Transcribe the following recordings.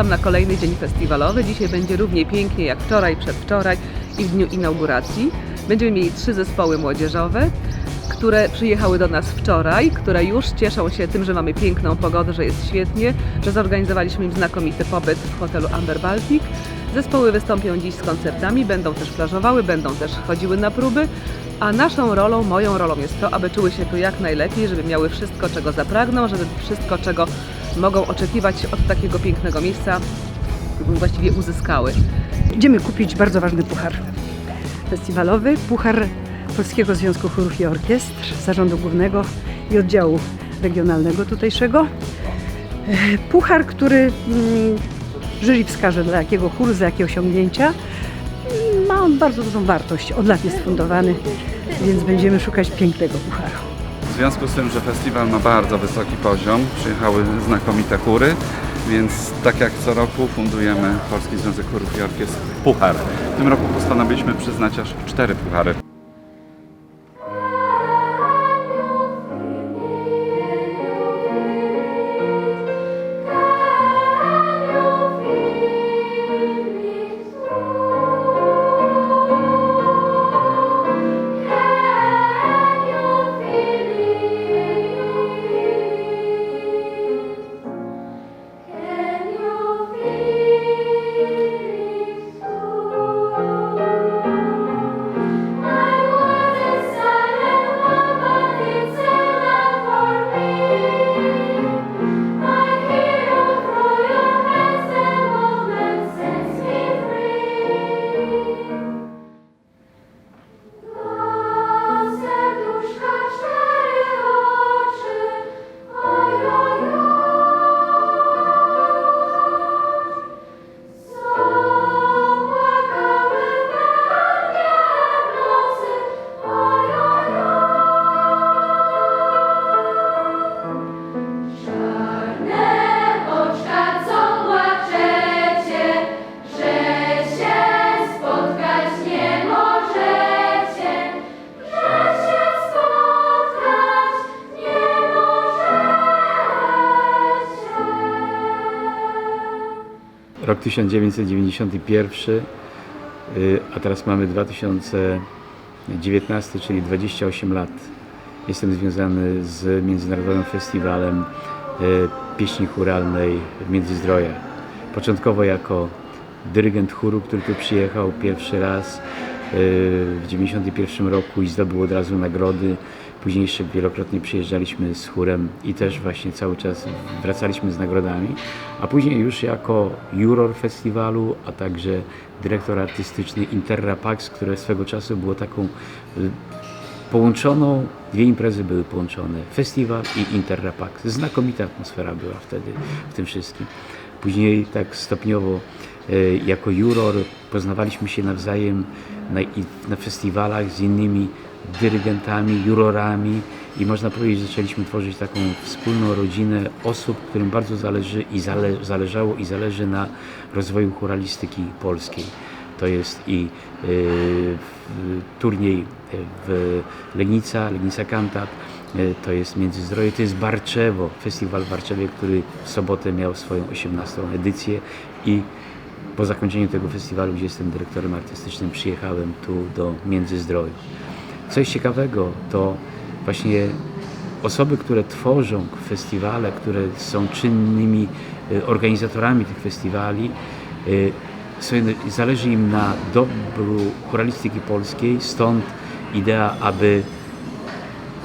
Zapraszam na kolejny dzień festiwalowy. Dzisiaj będzie równie pięknie jak wczoraj, przedwczoraj i w dniu inauguracji. Będziemy mieli trzy zespoły młodzieżowe, które przyjechały do nas wczoraj, które już cieszą się tym, że mamy piękną pogodę, że jest świetnie, że zorganizowaliśmy im znakomity pobyt w hotelu Amber Baltic. Zespoły wystąpią dziś z koncertami, będą też plażowały, będą też chodziły na próby, a naszą rolą, moją rolą jest to, aby czuły się tu jak najlepiej, żeby miały wszystko, czego zapragną, żeby wszystko, czego mogą oczekiwać od takiego pięknego miejsca, właściwie uzyskały. Idziemy kupić bardzo ważny puchar festiwalowy, puchar Polskiego Związku Chórów i Orkiestr, Zarządu Głównego i Oddziału Regionalnego tutejszego. E, Puchar, który mm, jury wskaże dla jakiego chóru, za jakie osiągnięcia. Ma on bardzo dużą wartość, od lat jest fundowany, więc będziemy szukać pięknego pucharu. Związku z tym, że festiwal ma bardzo wysoki poziom, przyjechały znakomite chóry, więc tak jak co roku fundujemy Polski Związek Chórów i Orkiestr Puchar. W tym roku postanowiliśmy przyznać aż cztery puchary. Rok 1991, y, a teraz mamy 2019, czyli 28 lat. Jestem związany z Międzynarodowym Festiwalem y, Pieśni Churalnej w Międzyzdrojach. Początkowo jako dyrygent chóru, który tu przyjechał pierwszy raz y, w 91 roku i zdobył od razu nagrody. Później jeszcze wielokrotnie przyjeżdżaliśmy z chórem i też właśnie cały czas wracaliśmy z nagrodami. A później już jako juror festiwalu, a także dyrektor artystyczny Interra Pax, które swego czasu było taką y, połączoną, dwie imprezy były połączone, festiwal i Interra Pax. Znakomita atmosfera była wtedy w tym wszystkim. Później tak stopniowo e, jako juror poznawaliśmy się nawzajem na, na festiwalach z innymi dyrygentami, jurorami i można powiedzieć, że zaczęliśmy tworzyć taką wspólną rodzinę osób, którym bardzo zależy i zale, zależało i zależy na rozwoju choralistyki polskiej. To jest i y, w- turniej w Legnica, Legnica Cantat, y, to jest Międzyzdroje, to jest Barczewo, festiwal w Barczewie, który w sobotę miał swoją 18. edycję i po zakończeniu tego festiwalu, gdzie jestem dyrektorem artystycznym, przyjechałem tu do Międzyzdrojów. Coś ciekawego to właśnie osoby, które tworzą festiwale, które są czynnymi y, organizatorami tych festiwali, y, zależy im na dobru choralistyki polskiej, stąd idea, aby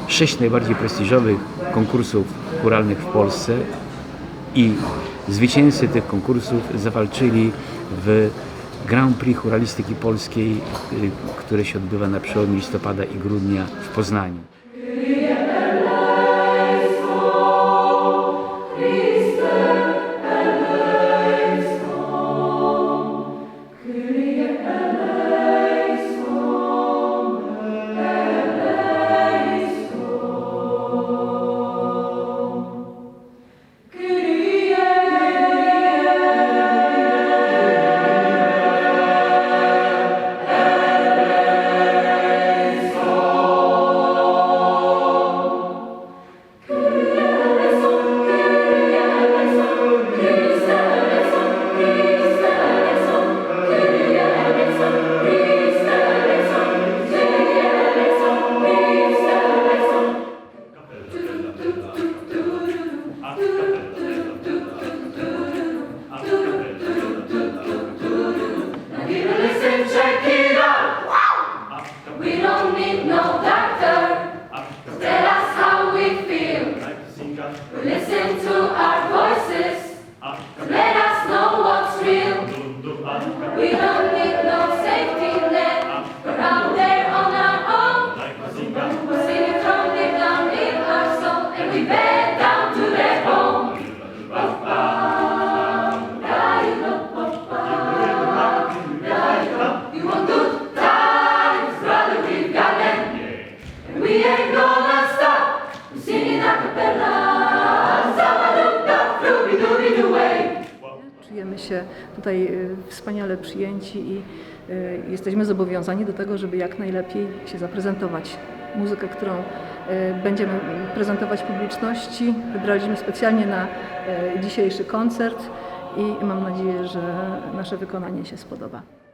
sześć najbardziej prestiżowych konkursów chóralnych w Polsce i zwycięzcy tych konkursów zawalczyli w Grand Prix choralistyki polskiej, y, które się odbywa na przełomie listopada i grudnia w Poznaniu. Tutaj y, wspaniale przyjęci i y, jesteśmy zobowiązani do tego, żeby jak najlepiej się zaprezentować. Muzykę, którą y, będziemy prezentować publiczności, wybraliśmy specjalnie na dzisiejszy koncert i mam nadzieję, że nasze wykonanie się spodoba.